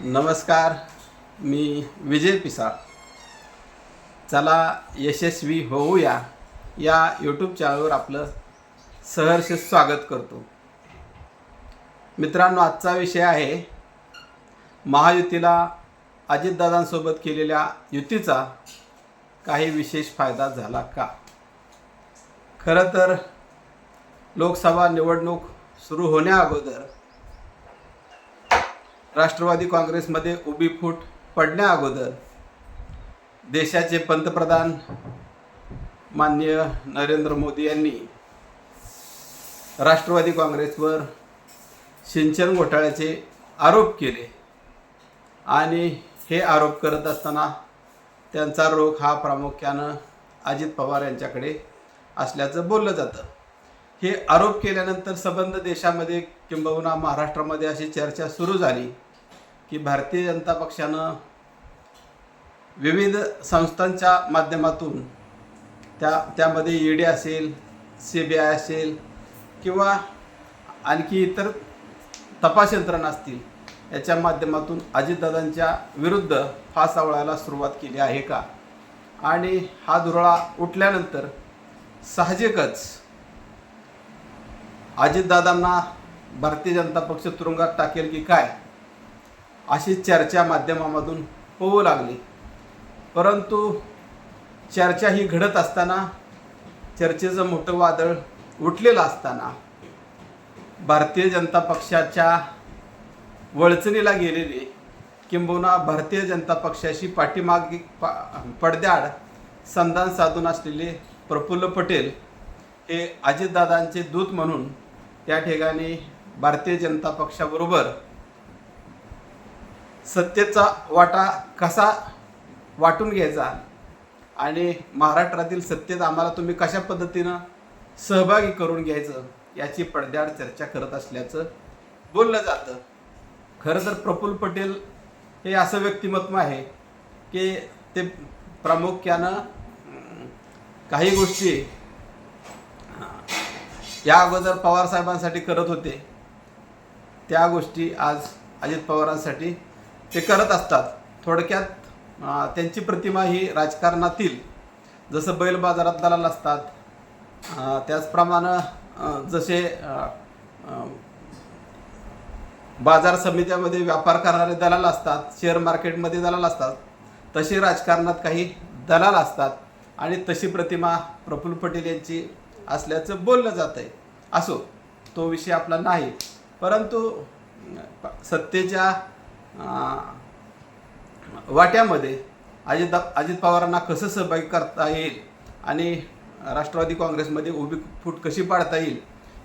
नमस्कार मी विजय पिसाळ. चला यशस्वी होऊया या यूट्यूब चॅनलवर आपलं सहर्ष स्वागत करतो. मित्रांनो आजचा विषय आहे महायुतीला अजितदादांसोबत केलेल्या युतीचा काही विशेष फायदा झाला का? खरं तर लोकसभा निवडणूक सुरू होण्याअगोदर राष्ट्रवादी काँग्रेसमध्ये उभी फूट पडण्या अगोदर देशाचे पंतप्रधान माननीय नरेंद्र मोदी यांनी राष्ट्रवादी काँग्रेसवर सिंचन घोटाळ्याचे आरोप केले. आणि हे आरोप करत असताना त्यांचा रोख हा प्रामुख्यानं अजित पवार यांच्याकडे असल्याचं बोललं जातं. हे आरोप केल्यानंतर संबंध देशामध्ये किंबहुना महाराष्ट्रामध्ये अशी चर्चा सुरू झाली. की भारतीय जनता पक्षानं विविध संस्थांच्या माध्यमातून त्या त्यामध्ये ई डी असेल सी बी आय असेल किंवा आणखी इतर तपास यंत्रणा असतील याच्या माध्यमातून अजितदादांच्या विरुद्ध फास आवळायला सुरुवात केली आहे का? आणि हा दुराळा उठल्यानंतर साहजिकच अजितदादांना भारतीय जनता पक्ष तुरुंगात टाकेल की काय? अशी चर्चा माध्यमामधून होऊ लागली. परंतु चर्चा ही घडत असताना चर्चेचं मोठं वादळ उठलेलं असताना भारतीय जनता पक्षाच्या वळचणीला गेलेले किंबहुना भारतीय जनता पक्षाशी पाठीमागे पा पडद्याआड संधान साधून असलेले प्रफुल्ल पटेल हे अजितदादांचे दूत म्हणून त्या ठिकाणी भारतीय जनता पक्षाबरोबर सत्तेचा वाटा कसा वाटून घ्यायचा? आणि महाराष्ट्रातील सत्तेत आम्हाला तुम्ही कशा पद्धतीनं सहभागी करून घ्यायचं याची पडद्याआड चर्चा करत असल्याचं बोललं जातं. खरं तर प्रफुल्ल पटेल हे असं व्यक्तिमत्व आहे की ते प्रामुख्यानं काही गोष्टी या अगोदर पवार साहेबांसाठी करत होते. त्या गोष्टी आज अजित पवारांसाठी ते करत असतात. थोडक्यात त्यांची प्रतिमा ही राजकारणातील जसं बैल बाजारात दलाल असतात त्याचप्रमाणे जसे बाजार समित्यामध्ये व्यापार करणारे दलाल असतात शेअर मार्केटमध्ये दलाल असतात तसे राजकारणात काही दलाल असतात आणि तशी प्रतिमा प्रफुल्ल पटेल यांची असल्याचं बोललं जात आहे असो तो विषय आपला नाही. परंतु सत्तेच्या वाट्यामध्ये अजित अजित पवारांना कसं सहभागी करता येईल आणि राष्ट्रवादी काँग्रेसमध्ये उभी फूट कशी पाडता येईल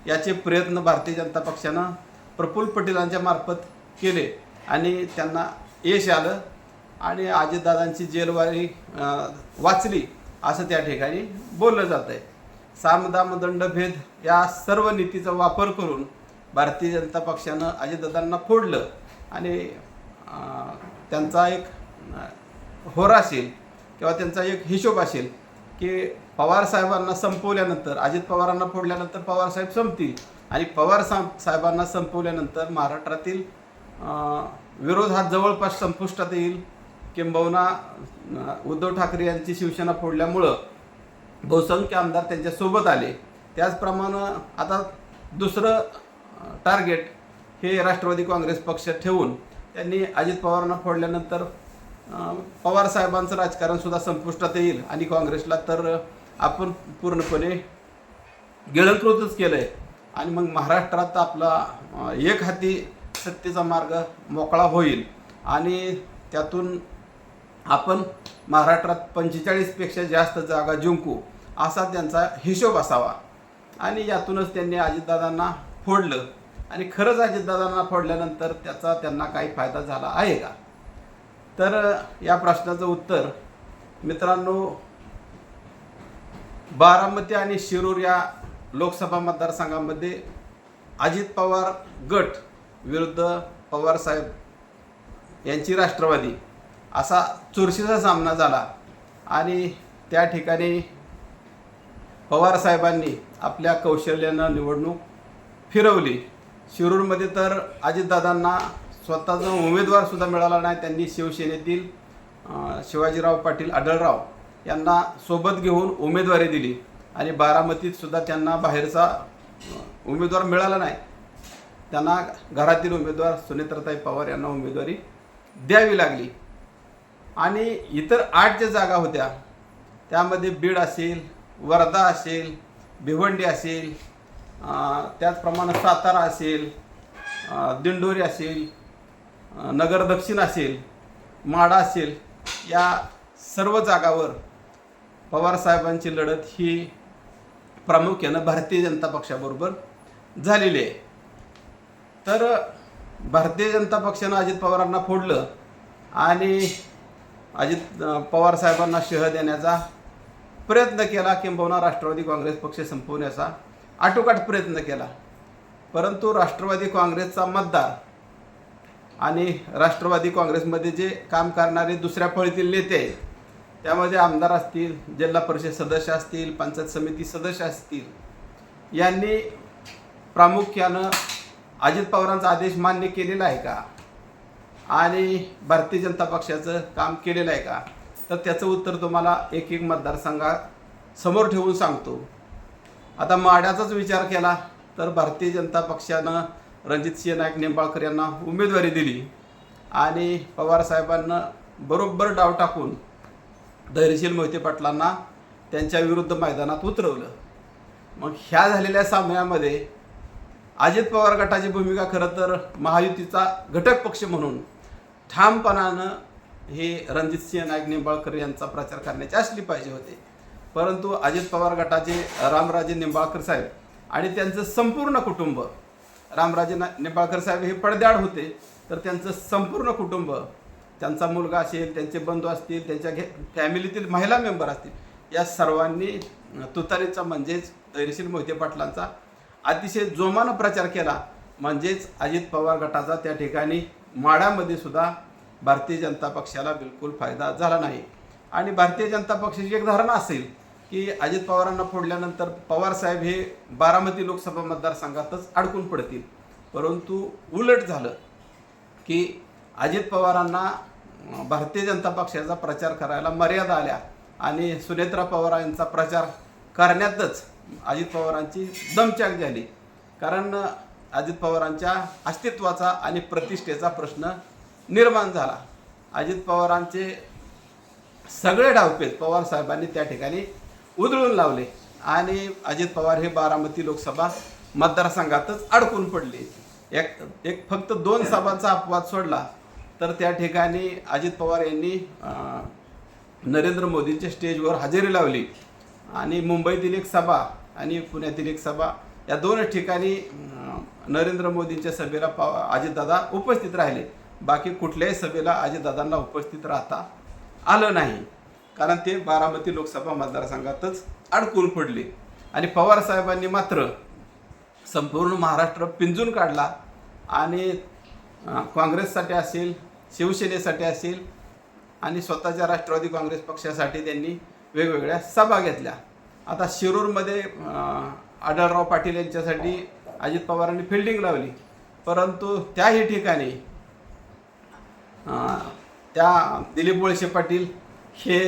याचे प्रयत्न भारतीय जनता पक्षानं प्रफुल्ल पटेलांच्या मार्फत केले आणि त्यांना यश आलं आणि अजितदादांची जेलवारी वाचली असं त्या ठिकाणी बोललं जात आहे सामदाम दंडभेद या सर्व नीतीचा वापर करून भारतीय जनता पक्षानं अजितदादांना फोडलं आणि त्यांचा एक होरा होर असेल किंवा त्यांचा एक हिशोब असेल की पवार साहेबांना संपवल्यानंतर अजित पवारांना फोडल्यानंतर पवार साहेब संपतील आणि पवार सा साहेबांना संपवल्यानंतर महाराष्ट्रातील विरोध हा जवळपास संपुष्टात येईल. किंबहुना उद्धव ठाकरे यांची शिवसेना फोडल्यामुळं बहुसंख्य आमदार त्यांच्यासोबत आले. त्याचप्रमाणे आता दुसरं टार्गेट हे राष्ट्रवादी काँग्रेस पक्ष ठेवून त्यांनी अजित पवारांना फोडल्यानंतर पवार साहेबांचं राजकारण सुद्धा संपुष्टात येईल आणि काँग्रेसला तर आपण पूर्णपणे गिळंकृतच केलं आहे आणि मग महाराष्ट्रात आपला एक हाती सत्तेचा मार्ग मोकळा होईल. आणि त्यातून आपण महाराष्ट्रात पंचेचाळीसपेक्षा जास्त जागा जिंकू असा त्यांचा हिशोब असावा. आणि यातूनच त्यांनी अजितदादांना फोडलं. आणि खरंच अजितदादांना फोडल्यानंतर त्याचा त्यांना काही फायदा झाला आहे का? तर या प्रश्नाचं उत्तर मित्रांनो बारामती आणि शिरूर या लोकसभा मतदारसंघामध्ये अजित पवार गट विरुद्ध पवार साहेब यांची राष्ट्रवादी असा चुरशीचा सामना झाला. आणि त्या ठिकाणी पवार साहेबांनी आपल्या कौशल्यानं निवडणूक फिरवली. शिरूरमध्ये तर अजितदादांना स्वतःचा उमेदवार सुद्धा मिळाला नाही त्यांनी शिवसेनेतील शिवाजीराव पाटील आढळराव यांना सोबत घेऊन उमेदवारी दिली आणि बारामतीत सुद्धा त्यांना बाहेरचा उमेदवार मिळाला नाही. त्यांना घरातील उमेदवार सुनेत्रताई पवार यांना उमेदवारी द्यावी लागली. आणि इतर आठ ज्या जागा होत्या त्यामध्ये बीड असेल वर्धा असेल भिवंडी असेल त्याचप्रमाणे सातारा असेल दिंडोरी असेल नगर दक्षिण असेल माडा असेल या सर्व जागावर पवारसाहेबांची लढत ही प्रामुख्यानं भारतीय जनता पक्षाबरोबर झालेली आहे. तर भारतीय जनता पक्षानं अजित पवारांना फोडलं आणि अजित पवारसाहेबांना पवार साहेबांना शह देण्याचा प्रयत्न केला. किंबहुना राष्ट्रवादी काँग्रेस पक्ष संपवण्याचा आटोकाट प्रयत्न केला. परंतु राष्ट्रवादी काँग्रेसचा मतदार आणि राष्ट्रवादी काँग्रेसमध्ये जे काम करणारे दुसऱ्या फळीतील नेते आहेत त्यामध्ये आमदार असतील जिल्हा परिषद सदस्य असतील पंचायत समिती सदस्य असतील यांनी प्रामुख्यानं अजित पवारांचा आदेश मान्य केलेला आहे का? आणि भारतीय जनता पक्षाचं काम केलेलं आहे का? तर त्याचं उत्तर तुम्हाला एक एक मतदारसंघा समोर ठेवून सांगतो. आता माड्याचाच विचार केला तर भारतीय जनता पक्षानं रणजितसिंह नाईक निंबाळकर यांना उमेदवारी दिली. आणि पवारसाहेबांना बरोबर डाव टाकून धैर्यशील मोहिते पाटलांना त्यांच्या विरुद्ध मैदानात उतरवलं. मग ह्या झालेल्या सामन्यामध्ये अजित पवार गटाची भूमिका खरं तर महायुतीचा घटक पक्ष म्हणून ठामपणानं हे रणजितसिंह नाईक निंबाळकर यांचा प्रचार करण्याची असली पाहिजे होते. परंतु अजित पवार गटाचे रामराजे निंबाळकर साहेब आणि त्यांचं संपूर्ण कुटुंब रामराजे ना निंबाळकर साहेब हे पडद्याड होते तर त्यांचं संपूर्ण कुटुंब त्यांचा मुलगा असेल त्यांचे बंधू असतील त्यांच्या घे फॅमिलीतील महिला मेंबर असतील या सर्वांनी तुतारीचा म्हणजेच धैर्यशील मोहिते पाटलांचा अतिशय जोमानं प्रचार केला. म्हणजेच अजित पवार गटाचा त्या ठिकाणी माड्यामध्ये सुद्धा भारतीय जनता पक्षाला बिलकुल फायदा झाला नाही. आणि भारतीय जनता पक्षाची एक धारणा असेल की अजित पवारांना फोडल्यानंतर पवार साहेब हे बारामती लोकसभा मतदारसंघातच अडकून पडतील. परंतु उलट झालं की अजित पवारांना भारतीय जनता पक्षाचा प्रचार करायला मर्यादा आल्या आणि सुनेत्रा पवार यांचा प्रचार करण्यातच अजित पवारांची दमचाक झाली. कारण अजित पवारांच्या अस्तित्वाचा आणि प्रतिष्ठेचा प्रश्न निर्माण झाला. अजित पवारांचे सगळे डावपेच पवार साहेबांनी त्या ठिकाणी उधळून लावले. आणि अजित पवार हे बारामती लोकसभा मतदारसंघातच अडकून पडले. एक एक फक्त दोन सभांचा अपवाद सोडला तर त्या ठिकाणी अजित पवार यांनी नरेंद्र मोदींच्या स्टेजवर हजेरी लावली. आणि मुंबईतील एक सभा आणि पुण्यातील एक सभा या दोन ठिकाणी नरेंद्र मोदींच्या सभेला पवा अजितदादा उपस्थित राहिले. बाकी कुठल्याही सभेला अजितदादांना उपस्थित राहता आलं नाही. कारण ते बारामती लोकसभा मतदारसंघातच अडकून पडले. आणि पवार साहेबांनी मात्र संपूर्ण महाराष्ट्र पिंजून काढला. आणि काँग्रेससाठी असेल शिवसेनेसाठी असेल आणि स्वतःच्या राष्ट्रवादी काँग्रेस पक्षासाठी त्यांनी वेगवेगळ्या सभा घेतल्या. आता शिरूरमध्ये आढळराव पाटील यांच्यासाठी अजित पवारांनी फिल्डिंग लावली. परंतु त्याही ठिकाणी त्या दिलीप वळसे पाटील हे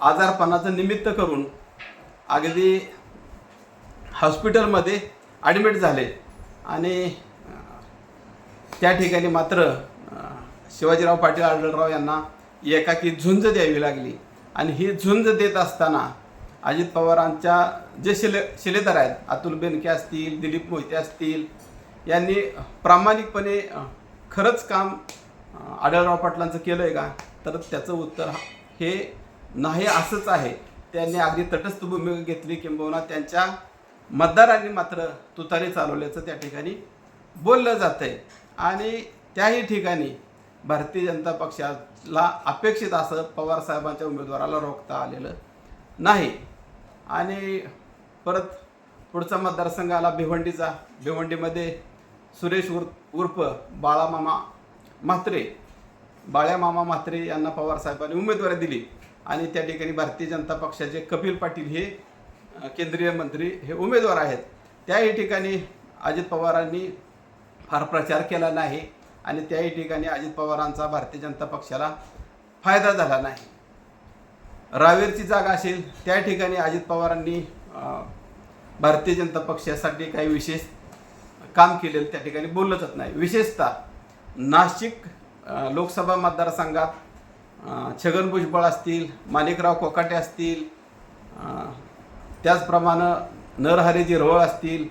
आजारपणाचं निमित्त करून अगदी हॉस्पिटलमध्ये ॲडमिट झाले. आणि त्या ठिकाणी मात्र शिवाजीराव पाटील आढळराव यांना एकाकी झुंज द्यावी लागली. आणि ही झुंज देत असताना अजित पवारांच्या जे शिले शिलेदार आहेत अतुल बेनके असतील दिलीप मोहिते असतील यांनी प्रामाणिकपणे खरंच काम आढळराव पाटलांचं केलं आहे का? तर त्याचं उत्तर हे नाही असंच आहे. त्यांनी अगदी तटस्थ भूमिका घेतली किंबहुना त्यांच्या मतदारांनी मात्र तुतारी चालवल्याचं त्या ठिकाणी बोललं जातं आहे आणि त्याही ठिकाणी भारतीय जनता पक्षाला अपेक्षित असं पवारसाहेबांच्या उमेदवाराला रोखता आलेलं नाही. आणि परत पुढचा मतदारसंघ आला भिवंडीचा भिवंडीमध्ये सुरेश उर उर्फ बाळामामा म्हात्रे बाळ्या मामा म्हात्रे यांना पवार साहेबांनी उमेदवारी दिली. आणि त्या ठिकाणी भारतीय जनता पक्षाचे कपिल पाटील हे केंद्रीय मंत्री हे उमेदवार आहेत. त्याही ठिकाणी अजित पवारांनी फार प्रचार केला नाही आणि त्याही ठिकाणी अजित पवारांचा भारतीय जनता पक्षाला फायदा झाला नाही. रावेरची जागा असेल त्या ठिकाणी अजित पवारांनी भारतीय जनता पक्षासाठी काही विशेष काम केलेलं त्या ठिकाणी बोललं जात नाही. विशेषतः नाशिक लोकसभा मतदारसंघात छगन भुजबळ असतील माणिकराव कोकाटे असतील त्याचप्रमाणे नरहरी जिरवळ असतील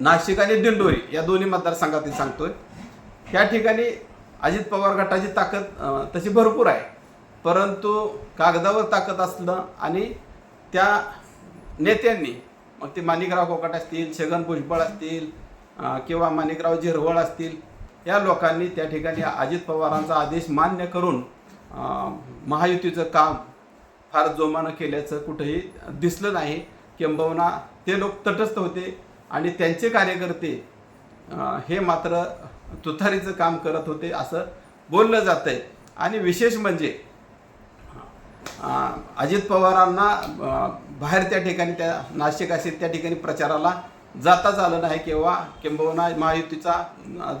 नाशिक आणि दिंडोरी या दोन्ही मतदारसंघातील सांगतोय. त्या ठिकाणी अजित पवार गटाची ताकद तशी भरपूर आहे. परंतु कागदावर ताकद असलं आणि त्या नेत्यांनी मग ते माणिकराव कोकाट असतील छगन भुजबळ असतील किंवा माणिकराव झिरवळ असतील या लोकांनी त्या ठिकाणी अजित पवारांचा आदेश मान्य करून महायुतीचं काम फार जोमानं केल्याचं कुठंही दिसलं नाही. किंबहुना ते लोक तटस्थ होते आणि त्यांचे कार्यकर्ते हे मात्र तुथारीचं काम करत होते असं बोललं जातंय. आणि विशेष म्हणजे अजित पवारांना बाहेर त्या ठिकाणी त्या नाशिक असेल त्या ठिकाणी प्रचाराला जाताच आलं नाही किंवा किंबहुना महायुतीचा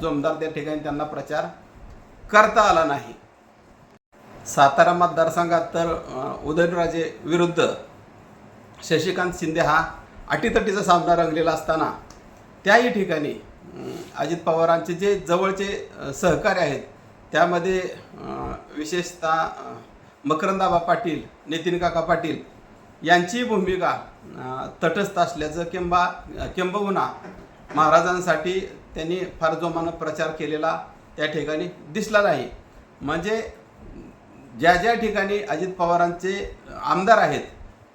जोमदार त्या ठिकाणी त्यांना प्रचार करता आला नाही. सातारा मतदारसंघात तर उदयनराजे विरुद्ध शशिकांत शिंदे हा अटीतटीचा सामना रंगलेला असताना त्याही ठिकाणी अजित पवारांचे जे जवळचे सहकार्य सहकारी आहेत त्यामध्ये विशेषतः मकरंदाबा पाटील नितीन काका पाटील यांची भूमिका तटस्थ असल्याचं किंवा किंबहुना महाराजांसाठी त्यांनी फार जोमानं प्रचार केलेला त्या ठिकाणी दिसला नाही. म्हणजे ज्या ज्या ठिकाणी अजित पवारांचे आमदार आहेत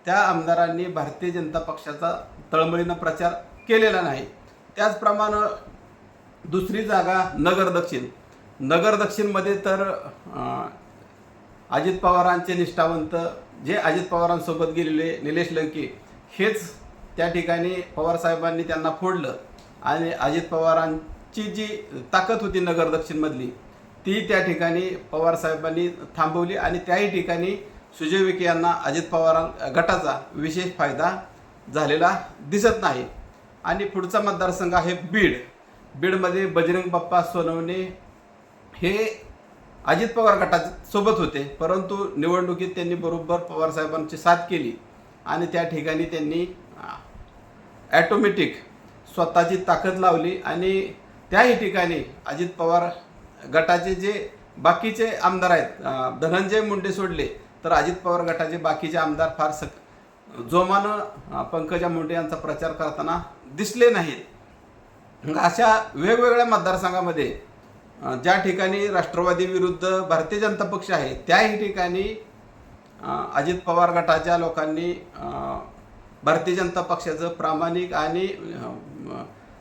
त्या आमदारांनी भारतीय जनता पक्षाचा तळमळीनं प्रचार केलेला नाही. त्याचप्रमाणे दुसरी जागा नगर दक्षिण. नगर दक्षिणमध्ये तर अजित पवारांचे निष्ठावंत जे अजित पवारांसोबत गेलेले निलेश लंके हेच त्या ठिकाणी पवारसाहेबांनी त्यांना फोडलं. आणि अजित पवारांची जी ताकद होती नगर दक्षिणमधली ती त्या ठिकाणी पवारसाहेबांनी थांबवली आणि त्याही ठिकाणी सुजय विखे यांना अजित पवार गटाचा विशेष फायदा झालेला दिसत नाही. आणि पुढचा मतदारसंघ आहे बीड. बीडमध्ये बजरंग बाप्पा सोनवणे हे अजित पवार गटासोबत होते परंतु निवडणुकीत त्यांनी बरोबर पवार साहेबांची साथ केली आणि त्या ठिकाणी त्यांनी ॲटोमॅटिक स्वतःची ताकद लावली आणि त्याही ठिकाणी अजित पवार गटाचे जे बाकीचे आमदार आहेत धनंजय मुंडे सोडले तर अजित पवार गटाचे बाकीचे आमदार फार सक जोमानं पंकजा मुंडे यांचा प्रचार करताना दिसले नाहीत. अशा वेगवेगळ्या मतदारसंघामध्ये ज्या ठिकाणी राष्ट्रवादी विरुद्ध भारतीय जनता पक्ष आहे त्याही ठिकाणी अजित पवार गटाच्या लोकांनी भारतीय जनता पक्षाचं प्रामाणिक आणि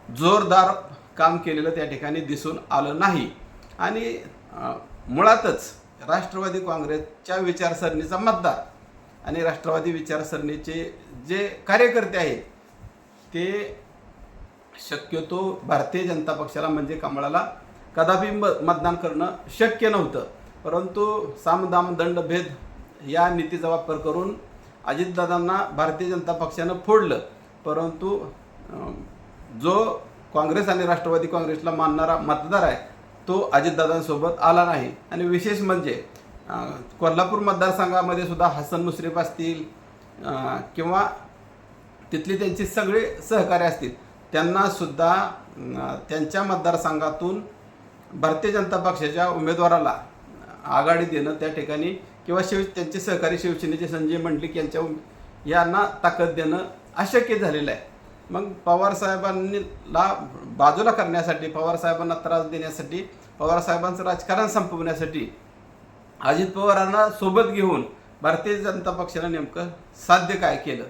जोरदार काम केलेलं त्या ठिकाणी दिसून आलं नाही. आणि मुळातच राष्ट्रवादी काँग्रेसच्या विचारसरणीचा मतदार आणि राष्ट्रवादी विचारसरणीचे जे कार्यकर्ते आहेत ते शक्यतो भारतीय जनता पक्षाला म्हणजे कमळाला कदापि म मतदान करणं शक्य नव्हतं. परंतु सामदाम दंड भेद या नीतीचा वापर करून अजितदादांना भारतीय जनता पक्षानं फोडलं. परंतु जो काँग्रेस आणि राष्ट्रवादी काँग्रेसला मानणारा मतदार आहे तो अजितदादांसोबत आला नाही. आणि विशेष म्हणजे कोल्हापूर मतदारसंघामध्ये सुद्धा हसन मुश्रीफ असतील किंवा तिथली त्यांची सगळे सहकारी असतील त्यांना सुद्धा त्यांच्या मतदारसंघातून भारतीय जनता पक्षाच्या उमेदवाराला आघाडी देणं त्या ठिकाणी किंवा शिव त्यांचे सहकारी शिवसेनेचे संजय मंडलिक यांच्या यांना ताकद देणं अशक्य झालेलं आहे. मग पवारसाहेबांनीला बाजूला करण्यासाठी पवारसाहेबांना त्रास देण्यासाठी पवारसाहेबांचं राजकारण संपवण्यासाठी अजित पवारांना सोबत घेऊन भारतीय जनता पक्षानं नेमकं साध्य काय केलं?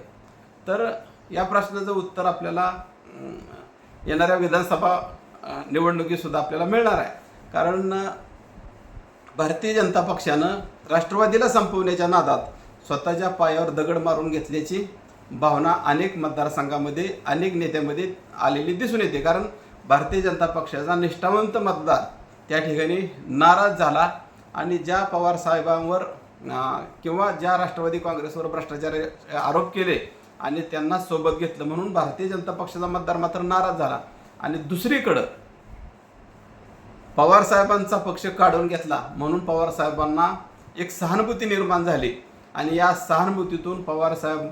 तर या प्रश्नाचं उत्तर आपल्याला येणाऱ्या विधानसभा निवडणुकीसुद्धा आपल्याला मिळणार आहे. कारण भारतीय जनता पक्षानं राष्ट्रवादीला संपवण्याच्या नादात स्वतःच्या पायावर दगड मारून घेतल्याची भावना अनेक मतदारसंघामध्ये अनेक नेत्यामध्ये आलेली दिसून येते. कारण भारतीय जनता पक्षाचा निष्ठावंत मतदार त्या ठिकाणी नाराज झाला आणि ज्या पवार साहेबांवर किंवा ज्या राष्ट्रवादी काँग्रेसवर भ्रष्टाचार आरोप केले आणि त्यांना सोबत घेतलं म्हणून भारतीय जनता पक्षाचा मतदार मात्र नाराज झाला. आणि दुसरीकडं पवार साहेबांचा पक्ष काढून घेतला. म्हणून पवार साहेबांना एक सहानुभूती निर्माण झाली. आणि या सहानुभूतीतून पवारसाहेब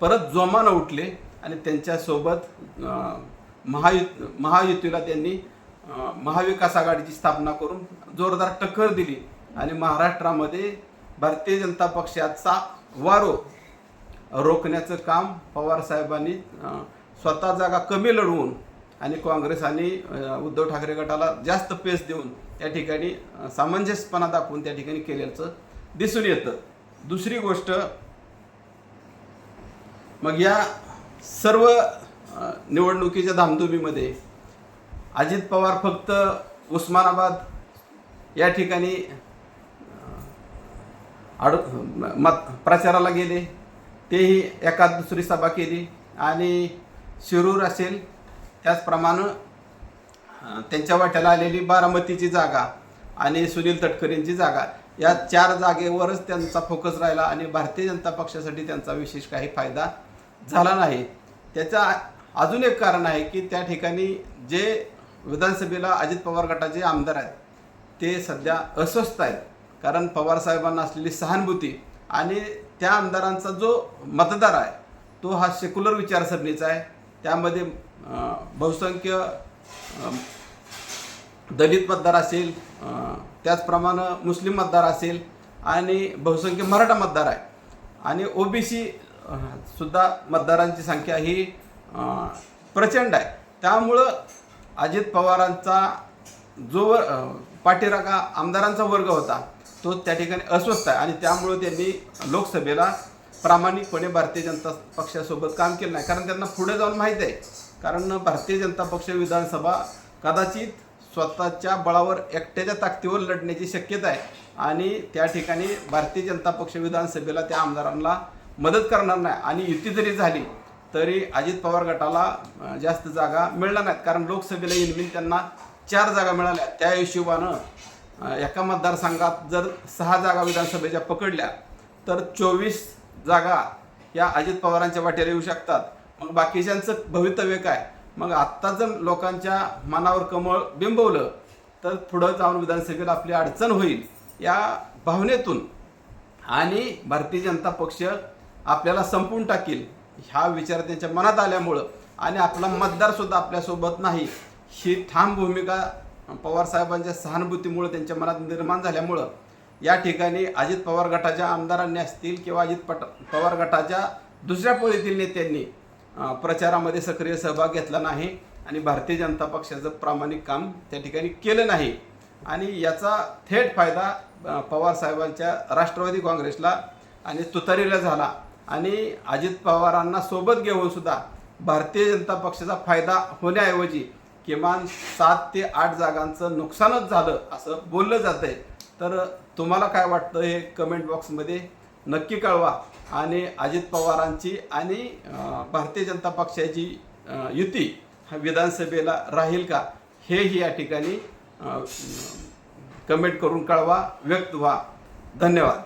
परत जोमानं उठले आणि त्यांच्यासोबत महायु महायुत महायुतीला त्यांनी महाविकास आघाडीची स्थापना करून जोरदार टक्कर दिली. आणि महाराष्ट्रामध्ये भारतीय जनता पक्षाचा वारो रोखण्याचं काम पवारसाहेबांनी स्वतः जागा कमी लढवून आणि काँग्रेस आणि उद्धव ठाकरे गटाला जास्त पेस देऊन त्या ठिकाणी सामंजस्यपणा दाखवून त्या ठिकाणी केल्याचं दिसून येतं. दुसरी गोष्ट मग या सर्व निवडणुकीच्या धामधुमीमध्ये अजित पवार फक्त उस्मानाबाद या ठिकाणी अड मत प्रचाराला गेले तेही एकाद दुसरी सभा केली आणि शिरूर असेल त्याचप्रमाणे त्यांच्या वाट्याला आलेली बारामतीची जागा आणि सुनील तटकरेंची जागा या चार जागेवरच त्यांचा फोकस राहिला आणि भारतीय जनता पक्षासाठी त्यांचा विशेष काही फायदा झाला नाही. त्याचा अजून एक कारण आहे की त्या ठिकाणी जे विधानसभेला अजित पवार गटाचे आमदार आहेत ते सध्या अस्वस्थ आहेत. कारण पवार साहेबांना असलेली सहानुभूती आणि त्या आमदारांचा जो मतदार आहे तो हा सेक्युलर विचारसरणीचा आहे. त्यामध्ये बहुसंख्य दलित मतदार असेल त्याचप्रमाणे मुस्लिम मतदार असेल आणि बहुसंख्य मराठा मतदार आहे. आणि ओबीसी सुद्धा मतदारांची संख्या ही प्रचंड आहे. त्यामुळं अजित पवारांचा जो वर- पाठीराखा आमदारांचा वर्ग होता तो त्या ठिकाणी अस्वस्थ आहे. आणि त्यामुळं त्यांनी लोकसभेला प्रामाणिकपणे भारतीय जनता पक्षासोबत काम केलं नाही. कारण त्यांना पुढे जाऊन माहीत आहे कारण भारतीय जनता पक्ष विधानसभा कदाचित स्वतःच्या बळावर एकट्याच्या ताकदीवर लढण्याची शक्यता आहे. आणि त्या ठिकाणी भारतीय जनता पक्ष विधानसभेला त्या आमदारांना मदत करणार नाही. आणि युती जरी झाली तरी अजित पवार गटाला जास्त जागा मिळणार नाहीत. कारण लोकसभेला इनमिन त्यांना चार जागा मिळाल्या. त्या हिशोबानं एका मतदारसंघात जर सहा जागा विधानसभेच्या पकडल्या तर चोवीस जागा या अजित पवारांच्या वाटेला येऊ शकतात. मग बाकीच्यांचं भवितव्य काय? मग आत्ता जर लोकांच्या मनावर कमळ बिंबवलं तर पुढं जाऊन विधानसभेला आपली अडचण होईल या भावनेतून. आणि भारतीय जनता पक्ष आपल्याला संपवून टाकील ह्या विचार त्यांच्या मनात आल्यामुळं. आणि आपला मतदारसुद्धा आपल्यासोबत नाही ही ठाम भूमिका पवार साहेबांच्या सहानुभूतीमुळे त्यांच्या मनात निर्माण झाल्यामुळं. या ठिकाणी अजित पवार गटाच्या आमदारांनी असतील किंवा अजित पट पवार गटाच्या दुसऱ्या पोळीतील नेत्यांनी प्रचारामध्ये सक्रिय सहभाग घेतला नाही आणि भारतीय जनता पक्षाचं प्रामाणिक काम त्या ठिकाणी केलं नाही. आणि याचा थेट फायदा पवार साहेबांच्या राष्ट्रवादी काँग्रेसला आणि तुतारीला झाला. आणि अजित पवारांना सोबत घेऊन सुद्धा भारतीय जनता पक्षाचा फायदा होण्याऐवजी किमान सात ते आठ जागांचं नुकसानच झालं असं बोललं जातं आहे तर तुम्हाला काय वाटतं हे कमेंट बॉक्समध्ये नक्की कळवा. आणि अजित पवारांची आणि भारतीय जनता पक्षाची युती हा विधानसभेला राहील का? हेही या ठिकाणी कमेंट करून कळवा व्यक्त व्हा. धन्यवाद.